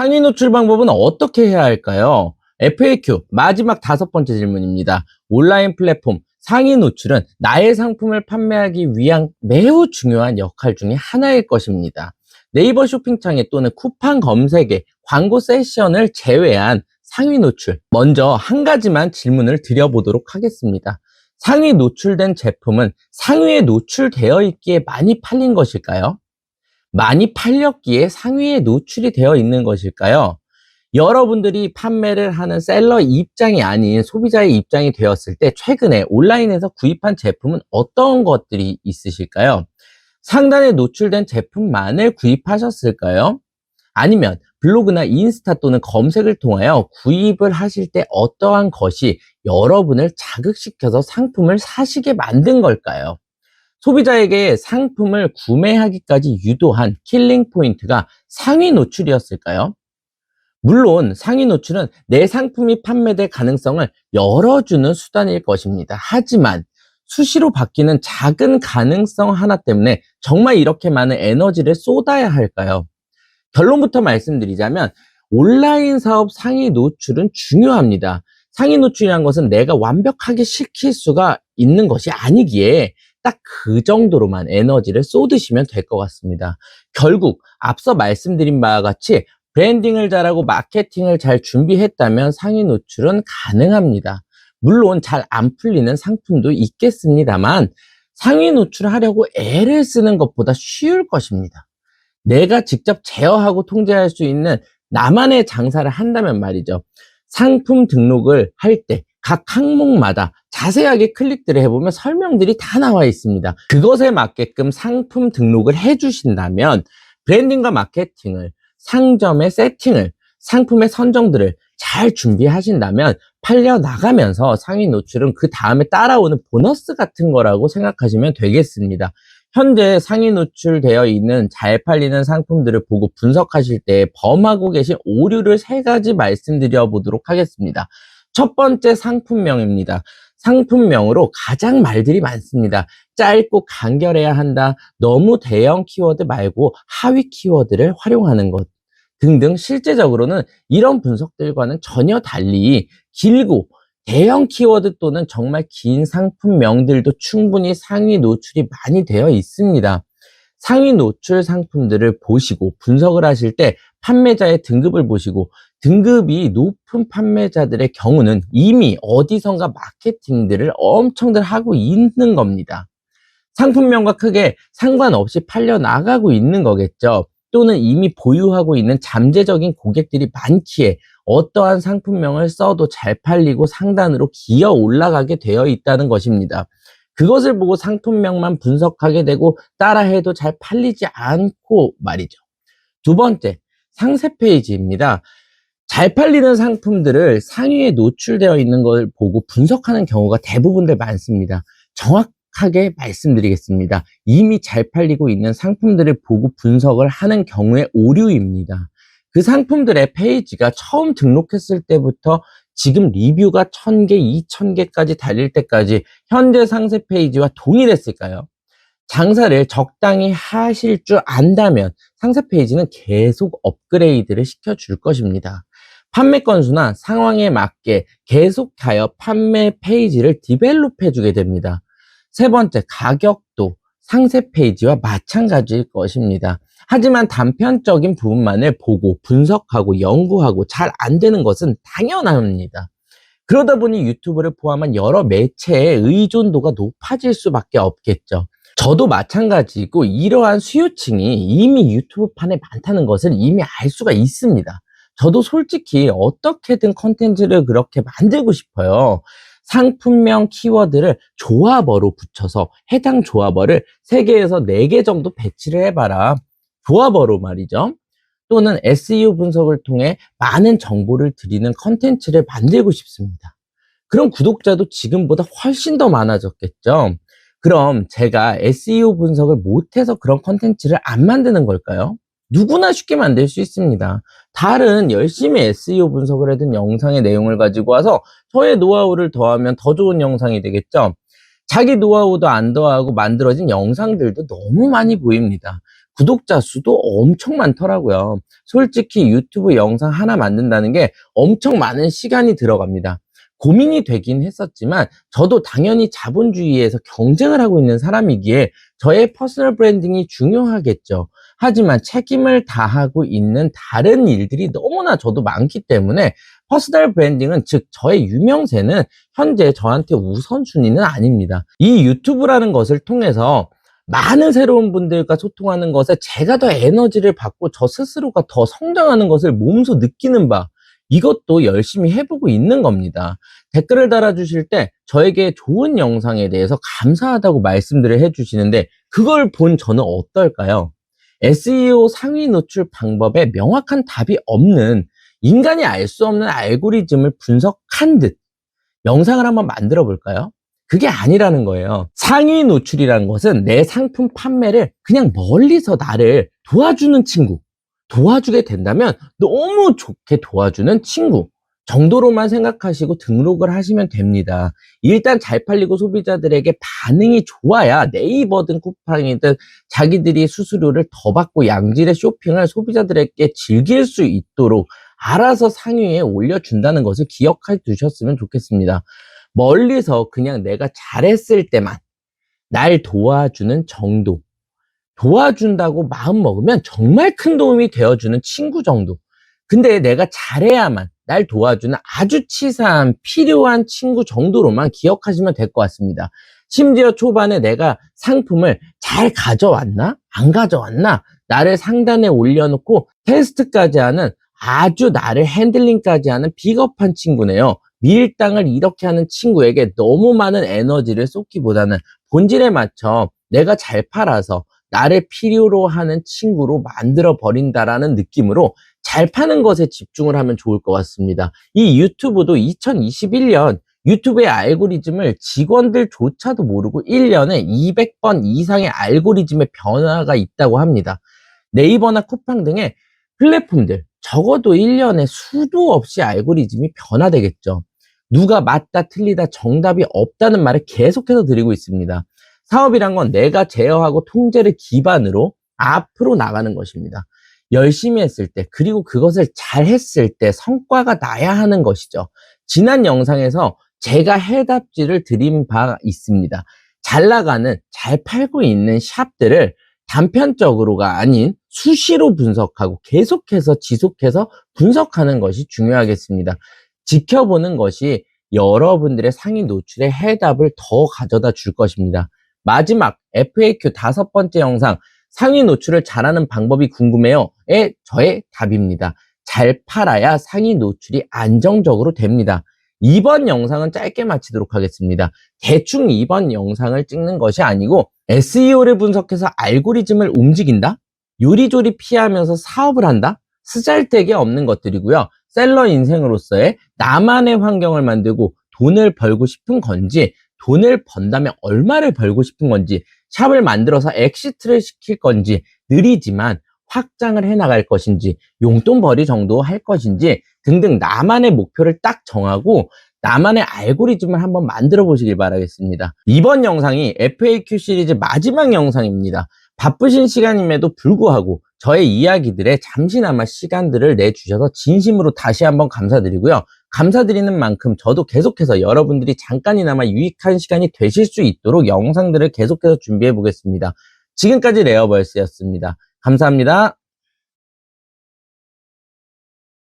상위 노출 방법은 어떻게 해야 할까요? FAQ 마지막 다섯 번째 질문입니다. 온라인 플랫폼 상위 노출은 나의 상품을 판매하기 위한 매우 중요한 역할 중에 하나일 것입니다. 네이버 쇼핑창에 또는 쿠팡 검색에 광고 세션을 제외한 상위 노출. 먼저 한 가지만 질문을 드려보도록 하겠습니다. 상위 노출된 제품은 상위에 노출되어 있기에 많이 팔린 것일까요? 많이 팔렸기에 상위에 노출이 되어 있는 것일까요? 여러분들이 판매를 하는 셀러 입장이 아닌 소비자의 입장이 되었을 때 최근에 온라인에서 구입한 제품은 어떤 것들이 있으실까요? 상단에 노출된 제품만을 구입하셨을까요? 아니면 블로그나 인스타 또는 검색을 통하여 구입을 하실 때 어떠한 것이 여러분을 자극시켜서 상품을 사시게 만든 걸까요? 소비자에게 상품을 구매하기까지 유도한 킬링 포인트가 상위 노출이었을까요? 물론 상위 노출은 내 상품이 판매될 가능성을 열어주는 수단일 것입니다. 하지만 수시로 바뀌는 작은 가능성 하나 때문에 정말 이렇게 많은 에너지를 쏟아야 할까요? 결론부터 말씀드리자면 온라인 사업 상위 노출은 중요합니다. 상위 노출이라는 것은 내가 완벽하게 시킬 수가 있는 것이 아니기에 딱 그 정도로만 에너지를 쏟으시면 될 것 같습니다. 결국 앞서 말씀드린 바와 같이 브랜딩을 잘하고 마케팅을 잘 준비했다면 상위 노출은 가능합니다. 물론 잘 안 풀리는 상품도 있겠습니다만 상위 노출을 하려고 애를 쓰는 것보다 쉬울 것입니다. 내가 직접 제어하고 통제할 수 있는 나만의 장사를 한다면 말이죠. 상품 등록을 할 때 각 항목마다 자세하게 클릭들을 해보면 설명들이 다 나와 있습니다. 그것에 맞게끔 상품 등록을 해주신다면 브랜딩과 마케팅을 상점의 세팅을 상품의 선정들을 잘 준비하신다면 팔려 나가면서 상위 노출은 그 다음에 따라오는 보너스 같은 거라고 생각하시면 되겠습니다. 현재 상위 노출되어 있는 잘 팔리는 상품들을 보고 분석하실 때 범하고 계신 오류를 세 가지 말씀드려 보도록 하겠습니다. 첫 번째 상품명입니다. 상품명으로 가장 말들이 많습니다. 짧고 간결해야 한다. 너무 대형 키워드 말고 하위 키워드를 활용하는 것 등등 실제적으로는 이런 분석들과는 전혀 달리 길고 대형 키워드 또는 정말 긴 상품명들도 충분히 상위 노출이 많이 되어 있습니다. 상위 노출 상품들을 보시고 분석을 하실 때 판매자의 등급을 보시고 등급이 높은 판매자들의 경우는 이미 어디선가 마케팅들을 엄청들 하고 있는 겁니다. 상품명과 크게 상관없이 팔려 나가고 있는 거겠죠. 또는 이미 보유하고 있는 잠재적인 고객들이 많기에 어떠한 상품명을 써도 잘 팔리고 상단으로 기어 올라가게 되어 있다는 것입니다. 그것을 보고 상품명만 분석하게 되고 따라해도 잘 팔리지 않고 말이죠. 두 번째, 상세 페이지입니다. 잘 팔리는 상품들을 상위에 노출되어 있는 걸 보고 분석하는 경우가 대부분들 많습니다. 정확하게 말씀드리겠습니다. 이미 잘 팔리고 있는 상품들을 보고 분석을 하는 경우의 오류입니다. 그 상품들의 페이지가 처음 등록했을 때부터 지금 리뷰가 1000개, 2000개까지 달릴 때까지 현재 상세 페이지와 동일했을까요? 장사를 적당히 하실 줄 안다면 상세 페이지는 계속 업그레이드를 시켜줄 것입니다. 판매 건수나 상황에 맞게 계속하여 판매 페이지를 디벨롭 해 주게 됩니다. 세 번째, 가격도 상세 페이지와 마찬가지일 것입니다. 하지만 단편적인 부분만을 보고 분석하고 연구하고 잘 안 되는 것은 당연합니다. 그러다 보니 유튜브를 포함한 여러 매체의 의존도가 높아질 수밖에 없겠죠. 저도 마찬가지고 이러한 수요층이 이미 유튜브판에 많다는 것을 이미 알 수가 있습니다. 저도 솔직히 어떻게든 컨텐츠를 그렇게 만들고 싶어요. 상품명 키워드를 조합어로 붙여서 해당 조합어를 3개에서 4개 정도 배치를 해봐라. 조합어로 말이죠. 또는 SEO 분석을 통해 많은 정보를 드리는 컨텐츠를 만들고 싶습니다. 그럼 구독자도 지금보다 훨씬 더 많아졌겠죠? 그럼 제가 SEO 분석을 못해서 그런 컨텐츠를 안 만드는 걸까요? 누구나 쉽게 만들 수 있습니다. 다른 열심히 SEO 분석을 해둔 영상의 내용을 가지고 와서 저의 노하우를 더하면 더 좋은 영상이 되겠죠? 자기 노하우도 안 더하고 만들어진 영상들도 너무 많이 보입니다. 구독자 수도 엄청 많더라고요. 솔직히 유튜브 영상 하나 만든다는 게 엄청 많은 시간이 들어갑니다. 고민이 되긴 했었지만 저도 당연히 자본주의에서 경쟁을 하고 있는 사람이기에 저의 퍼스널 브랜딩이 중요하겠죠. 하지만 책임을 다하고 있는 다른 일들이 너무나 저도 많기 때문에 퍼스널 브랜딩은 즉 저의 유명세는 현재 저한테 우선순위는 아닙니다. 이 유튜브라는 것을 통해서 많은 새로운 분들과 소통하는 것에 제가 더 에너지를 받고 저 스스로가 더 성장하는 것을 몸소 느끼는 바 이것도 열심히 해보고 있는 겁니다. 댓글을 달아주실 때 저에게 좋은 영상에 대해서 감사하다고 말씀들을 해주시는데 그걸 본 저는 어떨까요? SEO 상위 노출 방법에 명확한 답이 없는 인간이 알 수 없는 알고리즘을 분석한 듯 영상을 한번 만들어 볼까요? 그게 아니라는 거예요. 상위 노출이라는 것은 내 상품 판매를 그냥 멀리서 나를 도와주는 친구, 도와주게 된다면 너무 좋게 도와주는 친구 정도로만 생각하시고 등록을 하시면 됩니다. 일단 잘 팔리고 소비자들에게 반응이 좋아야 네이버든 쿠팡이든 자기들이 수수료를 더 받고 양질의 쇼핑을 소비자들에게 즐길 수 있도록 알아서 상위에 올려준다는 것을 기억해 두셨으면 좋겠습니다. 멀리서 그냥 내가 잘했을 때만 날 도와주는 정도. 도와준다고 마음 먹으면 정말 큰 도움이 되어주는 친구 정도. 근데 내가 잘해야만 날 도와주는 아주 치사한 필요한 친구 정도로만 기억하시면 될 것 같습니다. 심지어 초반에 내가 상품을 잘 가져왔나? 안 가져왔나? 나를 상단에 올려놓고 테스트까지 하는 아주 나를 핸들링까지 하는 비겁한 친구네요. 밀당을 이렇게 하는 친구에게 너무 많은 에너지를 쏟기보다는 본질에 맞춰 내가 잘 팔아서 나를 필요로 하는 친구로 만들어 버린다라는 느낌으로 잘 파는 것에 집중을 하면 좋을 것 같습니다. 이 유튜브도 2021년 유튜브의 알고리즘을 직원들조차도 모르고 1년에 200번 이상의 알고리즘의 변화가 있다고 합니다. 네이버나 쿠팡 등의 플랫폼들 적어도 1년에 수도 없이 알고리즘이 변화되겠죠. 누가 맞다 틀리다 정답이 없다는 말을 계속해서 드리고 있습니다. 사업이란 건 내가 제어하고 통제를 기반으로 앞으로 나가는 것입니다. 열심히 했을 때, 그리고 그것을 잘 했을 때 성과가 나야 하는 것이죠. 지난 영상에서 제가 해답지를 드린 바 있습니다. 잘 나가는, 잘 팔고 있는 샵들을 단편적으로가 아닌 수시로 분석하고 계속해서 지속해서 분석하는 것이 중요하겠습니다. 지켜보는 것이 여러분들의 상위 노출의 해답을 더 가져다 줄 것입니다. 마지막 FAQ 다섯 번째 영상 상위 노출을 잘하는 방법이 궁금해요.의 저의 답입니다. 잘 팔아야 상위 노출이 안정적으로 됩니다. 이번 영상은 짧게 마치도록 하겠습니다. 대충 이번 영상을 찍는 것이 아니고 SEO를 분석해서 알고리즘을 움직인다? 요리조리 피하면서 사업을 한다? 쓰잘데기 없는 것들이고요. 셀러 인생으로서의 나만의 환경을 만들고 돈을 벌고 싶은 건지 돈을 번다면 얼마를 벌고 싶은 건지 샵을 만들어서 엑시트를 시킬 건지 느리지만 확장을 해 나갈 것인지 용돈벌이 정도 할 것인지 등등 나만의 목표를 딱 정하고 나만의 알고리즘을 한번 만들어 보시길 바라겠습니다. 이번 영상이 FAQ 시리즈 마지막 영상입니다. 바쁘신 시간임에도 불구하고 저의 이야기들에 잠시나마 시간들을 내주셔서 진심으로 다시 한번 감사드리고요. 감사드리는 만큼 저도 계속해서 여러분들이 잠깐이나마 유익한 시간이 되실 수 있도록 영상들을 계속해서 준비해 보겠습니다. 지금까지 레어벌스였습니다. 감사합니다.